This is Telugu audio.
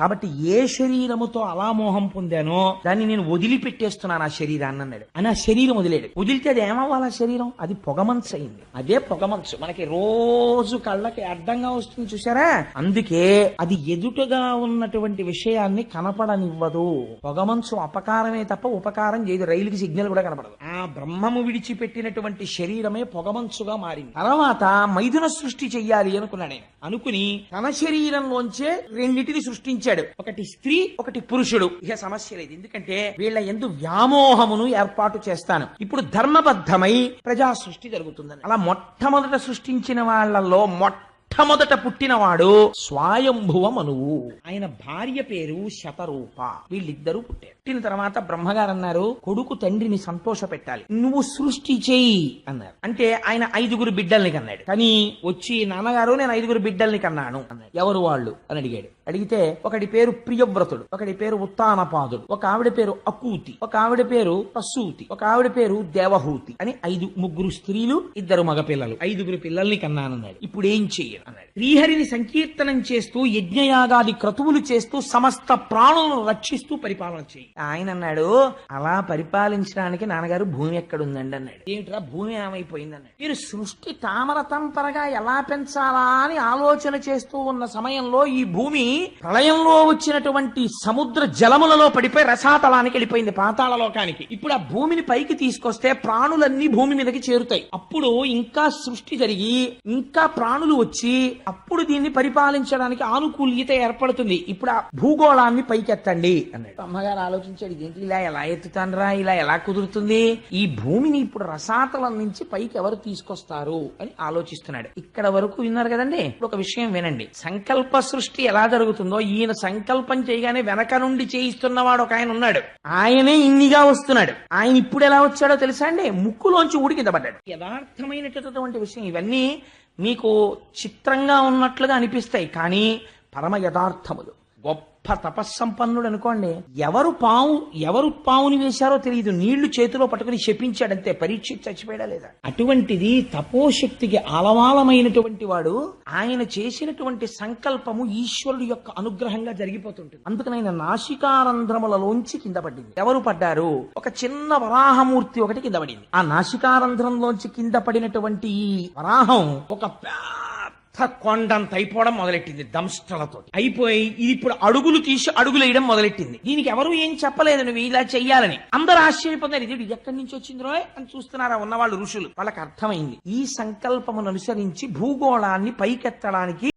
కాబట్టి ఏ శరీరముతో అలా మోహం పొందానో దాన్ని నేను వదిలిపెట్టేస్తున్నాను ఆ శరీరాన్ని అన్నాడు. అని ఆ శరీరం వదిలేడు. వదిలితే అది ఏమవ్వాలి ఆ శరీరం? అది పొగమంచు అయింది అదే పొగమంచు. మనకి రోజు కళ్ళకి అడ్డంగా వస్తుంది చూసారా అందుకే అది ఎదుటగా ఉన్నటువంటి విషయాన్ని కనపడనివ్వదు. పొగమంచు అపకారమే తప్ప ఉపకారం చేయదు. రైలుకి సిగ్నల్ కూడా కనపడదు. ఆ బ్రహ్మము విడిచిపెట్టినటువంటి శరీరమే పొగమంచుగా మారింది. తర్వాత మైథున సృష్టి చెయ్యాలి అనుకున్నాడు అనుకుని తన శరీరంలోంచే రెండింటిని సృష్టించాడు. ఒకటి స్త్రీ ఒకటి పురుషుడు. ఇక సమస్య లేదు. ఎందుకంటే వీళ్ళ ఎందు వ్యామోహమును ఏర్పాటు చేస్తాను. ఇప్పుడు ధర్మబద్ధమై ప్రజా సృష్టి జరుగుతుందని. అలా మొట్టమొదట సృష్టించిన వాళ్ళల్లో మొట్టమొదట పుట్టినవాడు స్వాయంభువ మనువు ఆయన భార్య పేరు శతరూప. వీళ్ళిద్దరూ పుట్టారు. పుట్టిన తర్వాత బ్రహ్మగారు అన్నారు కొడుకు తండ్రిని సంతోష పెట్టాలి నువ్వు సృష్టి చేయి అన్నారు. అంటే ఆయన ఐదుగురు బిడ్డల్ని కన్నాడు. కానీ వచ్చి నాన్నగారు నేను ఐదుగురు బిడ్డల్ని కన్నాను అన్నాడు. ఎవరు వాళ్ళు? అని అడిగాడు. అడిగితే ఒకడి పేరు ప్రియవ్రతుడు ఒకడి పేరు ఉత్తానపాదుడు ఒక ఆవిడ పేరు అకూతి ఒక ఆవిడ పేరు ప్రసూతి ఒక ఆవిడ పేరు దేవహూతి అని ఐదు ముగ్గురు స్త్రీలు ఇద్దరు మగపిల్లలు ఐదుగురు పిల్లల్ని కన్నానన్నాడు. ఇప్పుడు ఏం అన్నాడు. శ్రీహరిని సంకీర్తనం చేస్తూ యజ్ఞయాగాది క్రతువులు చేస్తూ సమస్త ప్రాణులను రక్షిస్తూ పరిపాలన చేయి. ఆయన అన్నాడు అలా పరిపాలించడానికి నాన్నగారు భూమి ఎక్కడుందండి అన్నాడు. ఏమిట్రా భూమి ఏమైపోయింది అన్నాడు మీరు సృష్టి తామర తంపరగా ఎలా పెంచాలా అని ఆలోచన చేస్తూ ఉన్న సమయంలో ఈ భూమి ప్రళయంలో వచ్చినటువంటి సముద్ర జలములలో పడిపోయి రసాతలానికి వెళ్ళిపోయింది పాతాళ లోకానికి. ఇప్పుడు ఆ భూమిని పైకి తీసుకొస్తే ప్రాణులన్నీ భూమి మీదకి చేరుతాయి. అప్పుడు ఇంకా సృష్టి జరిగి ఇంకా ప్రాణులు వచ్చి అప్పుడు దీన్ని పరిపాలించడానికి ఆనుకూల్యత ఏర్పడుతుంది. ఇప్పుడు ఆ భూగోళాన్ని పైకెత్తండి అన్నాడు. అమ్మగారు ఆలోచించాడు ఇదేంటి ఇలా ఎలా ఎత్తుతానరా? ఇలా ఎలా కుదురుతుంది? ఈ భూమిని ఇప్పుడు రసాతలం నుంచి పైకి ఎవరు తీసుకొస్తారు? అని ఆలోచిస్తున్నాడు. ఇక్కడ వరకు విన్నారు కదండి? ఇప్పుడు ఒక విషయం వినండి. సంకల్ప సృష్టి ఎలా జరుగుతుందో ఈయన సంకల్పం చేయగానే వెనక నుండి చేయిస్తున్నవాడు ఒక ఆయన ఉన్నాడు. ఆయనే ఇన్నిగా వస్తున్నాడు. ఆయన ఇప్పుడు ఎలా వచ్చాడో తెలుసా అండి? ముక్కులోంచి ఊడి కింద పడ్డాడు. యథార్థమైనటువంటి విషయం ఇవన్నీ మీకు చిత్రంగా ఉన్నట్లుగా అనిపిస్తాయి కానీ పరమ యథార్థములు. గొప్ప తపస్సంపన్నుడు అనుకోండి. ఎవరు పాము ఎవరు పావుని వేశారో తెలియదు. నీళ్ళు చేతిలో పట్టుకుని శపించాడంతే. పరీక్ష చచ్చిపోయాడా లేదా? అటువంటిది తపోశక్తికి అలవాలమైనటువంటి వాడు ఆయన చేసినటువంటి సంకల్పము ఈశ్వరుడు యొక్క అనుగ్రహంగా జరిగిపోతుంటుంది. అందుకని ఆయన నాసికారంధ్రములలోంచి కింద పడింది. ఎవరు పడ్డారు? ఒక చిన్న వరాహమూర్తి ఒకటి కింద పడింది. ఆ నాసికారంధ్రంలోంచి కింద పడినటువంటి ఈ వరాహం ఒక పెద్ద కొండంత అయిపోవడం మొదలెట్టింది దంష్టలతో అయిపోయి ఇది ఇప్పుడు అడుగులు తీసి అడుగులు వేయడం మొదలెట్టింది. దీనికి ఎవరు ఏం చెప్పలేదు నువ్వు ఇలా చెయ్యాలని. అందరూ ఆశ్చర్యపోతున్నారు ఇది ఎక్కడి నుంచి వచ్చింది రోయ్? అని చూస్తున్నారా ఉన్నవాళ్ళు ఋషులు. వాళ్ళకి అర్థమైంది. ఈ సంకల్పమును అనుసరించి భూగోళాన్ని పైకెత్తడానికి